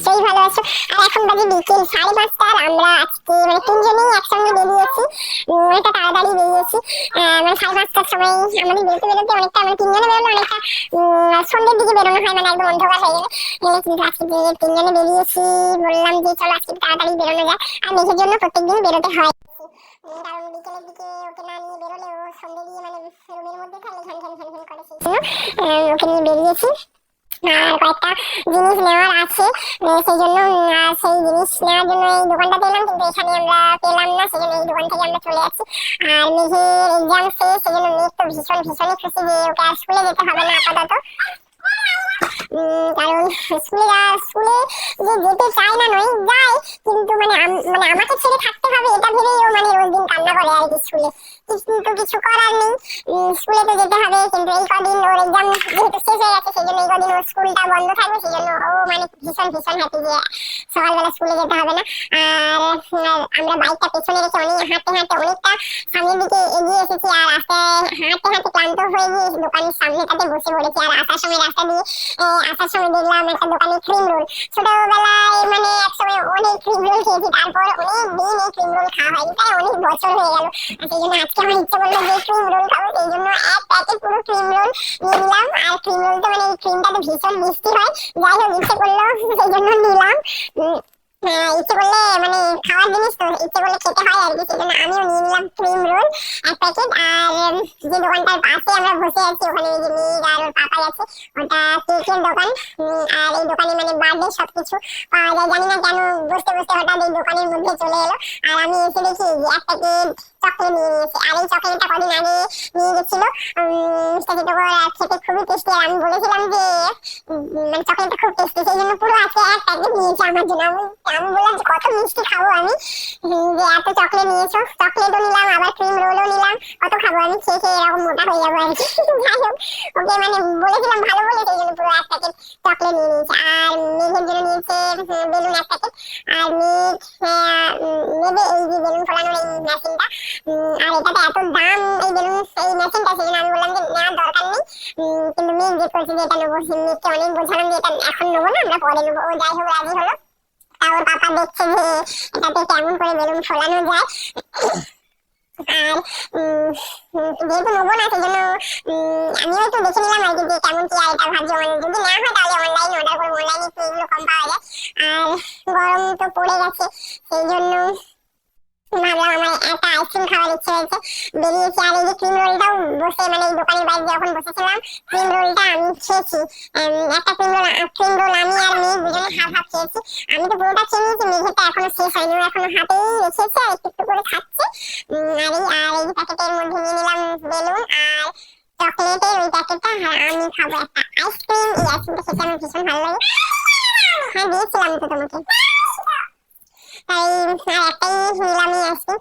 নিশ্চয়ই ভালো আর এখন বাজে বিকেল, সাড়ে পাঁচটা আর আমরা আজকে মানে তিনজনেই একসঙ্গে বেরিয়েছি অনেকটা তাড়াতাড়ি বেরিয়েছি মানে সাড়ে পাঁচটার সময় আমাদের বেরোতে বেরোতে অনেকটা মানে তিনজনে বেরোলে অনেকটা সন্ধ্যের দিকে বেরোনো হয় মানে একদম অন্ধকার হয়ে গেলে। কিন্তু আজকে যে তিনজনে বেরিয়েছি বললাম যে চলো আজকে তাড়াতাড়ি বেরোনো যাক। আর মেঘের জন্য প্রত্যেকদিন বেরোতে হয়। মানে ওকে নিয়ে বেরিয়েছি কয়েকটা জিনিস নেওয়ার আছে। সেই জন্য সেই জিনিস নেওয়ার জন্য এই দোকানটাতে এলাম কিন্তু এখানে আমরা পেলাম না, সেই জন্য এই দোকান থেকে আমরা চলে যাচ্ছি। আর মেঘের এক্সাম শেষ, সেই জন্য মেঘ তো ভীষণ, ভীষণই খুশি যে ওকে আর স্কুলে যেতে হবে না আপাতত। কারণ স্কুলে স্কুলে যে যেতে চায় না, নয়, যায়। কিন্তু মানে মানে আমাকে ছেড়ে থাকতে হবে, এটা ভেবেই ও মানে রোজ দিন কান্না করে আর কি স্কুলে। কিন্তু কিছু করার নেই। স্কুলে তো যেতে হবে, কিন্তু এই কদিন ওর এক্সাম যেহেতু শেষ হয়ে গেছে, সেই জন্য এই কদিন ওর স্কুলটা বন্ধ থাকবে, সেই জন্য ও মানে ভীষণ ভীষণ হ্যাপি যে সকালবেলা স্কুলে যেতে হবে না। আর আমরা বাইকটা পেছনে রেখে অনেক হাঁটতে হাঁটতে অনেকটা সামনের দিকে এগিয়ে এসেছি, আর ক্লান্ত হয়ে গিয়ে দোকানের সামনেটাতে বসে পড়েছি আর আসার সময় রাস্তা দিয়ে আসার সময় দেখলাম একটা দোকানে ক্রিম রোল ছোটবেলায় মানে একসময় অনেক ক্রিম রোল খেয়েছি, তারপর অনেক দিন এই ক্রিম রোল খাওয়া হয়নি তাই অনেক বছর হয়ে গেল। আর সেই জন্য আজকে আমার ইচ্ছে করল যে ক্রিম রোল খাব, সেই জন্য এক প্যাকেট পুরো ক্রিম রোল নিলাম। আর ক্রিম রোল তো মানে ক্রিমটা তো ভীষণ মিষ্টি হয়, যাই হোক, ইচ্ছে করল, সেই জন্য নিলাম। ইচ্ছে করলে মানে খাওয়ার জিনিস তো, ইচ্ছে করলে খেতে হয় আর কি, সেই জন্য আমিও নিয়ে নিলাম ক্রিম রোল এক প্যাকেট আর যে দোকানটার পাশে আমরা বসে আছি, ওখানে যে মেয়ের আর ওর পাপা আছে, ওটা কেকের দোকান আর এই দোকানে মানে বার্থডে সবকিছু পাওয়া যায়। জানি না কেন বসতে বসতে হঠাৎ এই দোকানের মধ্যে চলে এলো, আর আমি এসে দেখি এক প্যাকেট চকলেট নিয়ে নিয়েছে আর এই চকলেটটা আগে নিয়ে গেছিল সেটা তো খেতে খুবই আমি বলেছিলাম যে মানে চকলেটটা খুব টেস্টি সেই জন্য পুরো আজকে আমার জন্য। আমি আমি বললাম যে, কত খাব আমি? যে, এত চকলেট নিয়েছো আবার ক্রিম রোলও নিলাম খাব আমি? খেয়ে খেয়ে মোটা হয়ে মানে বলেছিলাম ভালো বলে, সেই জন্য পুরো এক প্যাকেট চকলেট নিয়ে নিয়েছে। আর মেঘের জন্য নিয়েছে বেলুন নেবে এই যে বেলুন ফোলানোর এই মেশিনটা আর এটাতে এত দাম এই বেলুন এই মেশিনটা সেই আমি বললাম যে নেওয়ার দরকার নেই। কিন্তু মেঘ যে করছে যে এটা নেব মেঘকে অনেক বোঝালাম যে এটা এখন নেব না আমরা পরে নেব। ও যাই হোক রাজি হলো। তা ওর পাপা দেখছে যে এটাতে কেমন করে বেলুন ফোলানো যায়। আর যেহেতু নেব না সেই জন্য উম, আমিও একটু দেখে নিলাম আর কি যে কেমন কি আর এটা ভাবছি যদি হয় তাহলে অনলাইন অর্ডার করব। অনলাইনে একটু এগুলো কম আর গরম পড়ে গেছে সেই জন্য একটা আইসক্রিম খাওয়ার ইচ্ছে হয়েছে। বেরিয়েছি আর এই যে ক্রিম রোলটাও বসে মানে এই দোকানের বাইরে যখন বসেছিলাম ক্রিম রোলটা আমি খেয়েছি। একটা ক্রিম রোল ক্রিম রোল আমি আর মেয়ে দুজনে হাফ হাফ খেয়েছি। আমি তো পুরোটা খেয়ে নিয়েছি মেঘেটা এখনও শেষ হয়নি। ও এখনও হাতেই রেখেছে, আর একটু একটু করে খাচ্ছে। আর এই আর এই প্যাকেটের মধ্যে নিয়ে নিলাম বেলুন আর চকলেটের ওই প্যাকেটটা। আর আমি খাব একটা আইসক্রিম। এই আইসক্রিমটা খেতে আমার ভীষণ ভালো লাগে। হ্যাঁ দিয়েছিলাম তো তোমাকে। আর একটাই নিলাম এই আইসক্রিম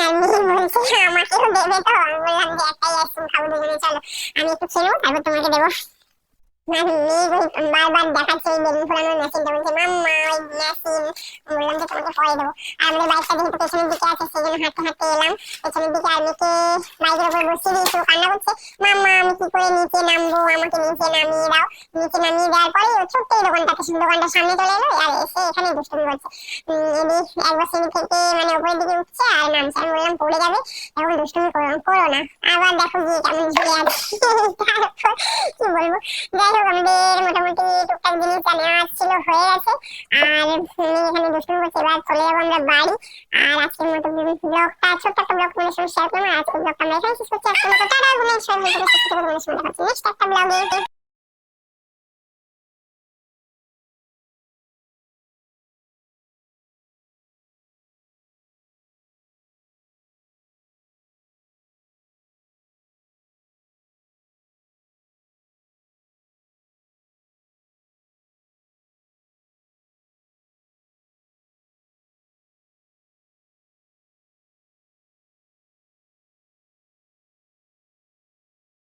আর মেয়ে বলছে আমাকেও দেবে তো, আমি বললাম যে একটাই আইসক্রিম খাব, দুজনে চলো। আমি একটু খেলো তারপর তোমাকে দেবো। বারবার দেখাচ্ছে এই বেলুন ফোলানোর মেশিনটা বলছে মাম্মা ওই মেশিন বললাম যে তোমাকে পরে দেবো আর আমাদের বাইকটা যেহেতু পেছনের দিকে আছে সেই জন্য হাঁটতে হাঁটতে এলাম। পেছনের দিকে আর মেয়েকে বাইকের উপর বসিয়ে দিয়েছি ও কান্না করছে। মাম্মা, আমি কি করে নিচে নামবো? আমাকে নিচে নামিয়ে দাও। নিচে নামিয়ে দেওয়ার পরে ও ছোট্ট এই দোকানটাতে দোকানটার সামনে চলে এলো। আর এসে এখানে দুষ্টুমি করছে। এদিক একবার সিঁড়ি থেকে মানে উপরের দিকে উঠছে আর নামছে। আমি বললাম, পড়ে যাবে? এখন দুষ্টুমি করো করো না। আবার দেখো গিয়ে কেমন ঝুলে আছে কি বলব? যাই হোক, আমাদের মোটামুটি টুকটাক জিনিস নেওয়া ছিল, হয়ে গেছে। আর এখানে দুষ্টুমি করছে। এবার চলে যাব আমরা বাড়ি। আর আজকের মতো ব্লগটা ছোট্ট একটা ব্লগ তোমাদের সঙ্গে শেয়ার করলাম আর আজকের ব্লগটা আমরা এখানে শেষ করছি আজকের মতো টাটা গুড নাইট সবাই ভালো থাকো, সুস্থ থাকো, তোমাদের সঙ্গে